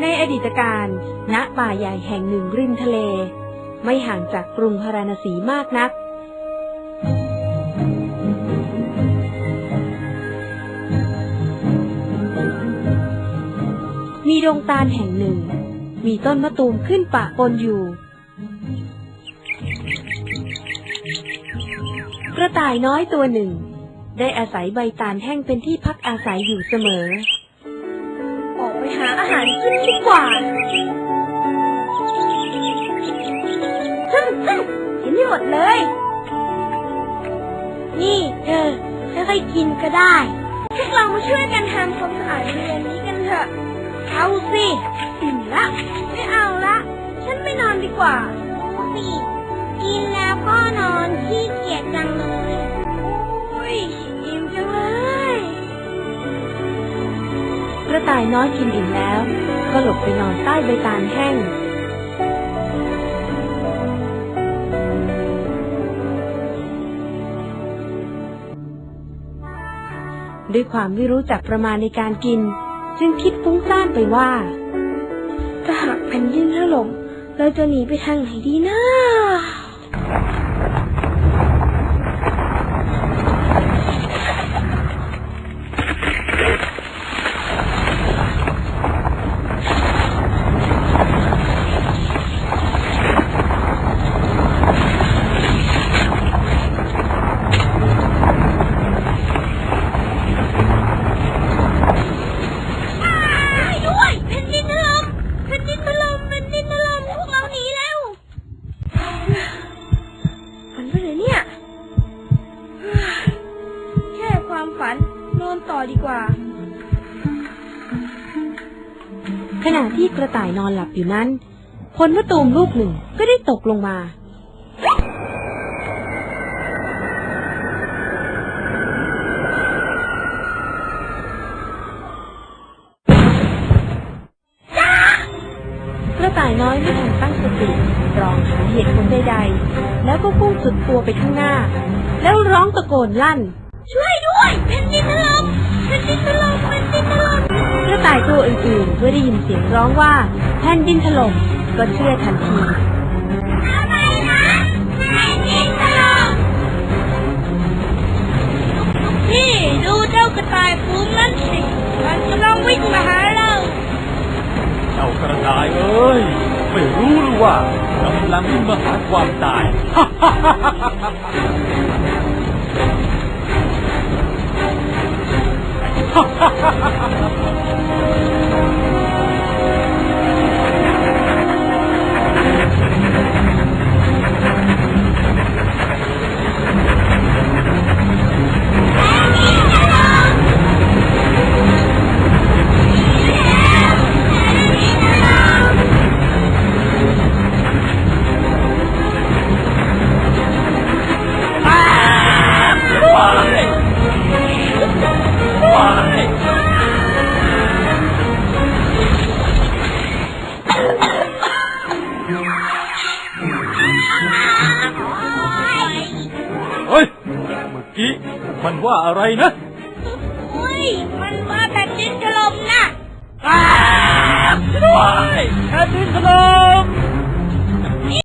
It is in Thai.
ในอดีตการ ณ ป่าใหญ่แห่งหนึ่งริมทะเล ไม่ห่างจากกรุงพาราณสีมากนัก มีดงตาลแห่งหนึ่ง มีต้นมะตูมขึ้นปะปนอยู่ กระต่ายน้อยตัวหนึ่ง ได้อาศัยใบตาลแห้งเป็นที่พักอาศัยอยู่เสมอ ไปหาอาหารกินดีกว่าฮึ่มฮึ่มกินไม่หมดเลย นี่เธอค่อยๆกินก็ได้ พวกเรามาช่วยกันทำความสะอาดบริเวณนี้กันเถอะ เอาสิอิ่มละ ไม่เอาละ ฉันไม่นอนดีกว่าสิกินแล้วก็นอนขี้เกียจจังเลยโอ้ย ระต่ายน้อยกินอิ่มแล้ว ก็หลบไปนอนใต้ใบตาลแห้ง ด้วยความไม่รู้จักประมาณในการกิน จึงคิดฟุ้งซ่านไปว่า ถ้าหากแผ่นดินถล่มเราจะหนีไปทางไหนดีนะด้ ความฝันนอนต่อดีกว่า ขณะที่กระต่ายนอนหลับอยู่นั้นผลมะตูมลูกหนึ่งก็ได้ตกลงมากระต่ายน้อยไม่ทันตั้งสติตรองหาเหตุผลใดๆ แล้วก็พุ่งสุดตัวไปข้างหน้า แล้วร้องตะโกนลั่น ช่วย ด้วยแผ่นดินถล่มแผ่นดินถล่มแผ่นดินถล่มกระต่ายตัวอื่นๆเมื่อได้ยินเสียงร้องว่าแผ่นดินถล่มก็เชื่อทันทีอะไรนะแผ่นดินถล่มนี่ดูเจ้ากระต่ายฟูงนั้นสิมันกำลังวิ่งมาหาเราเจ้ากระต่ายเอ้ยไม่รู้หรือว่ากำลังวิ่งมาหาความตาย เฮ้ย เมื่อกี้มันว่าอะไรนะโอ้ย มันว่าแผ่นดินถล่มนะว้ายแผ่นดินถล่ม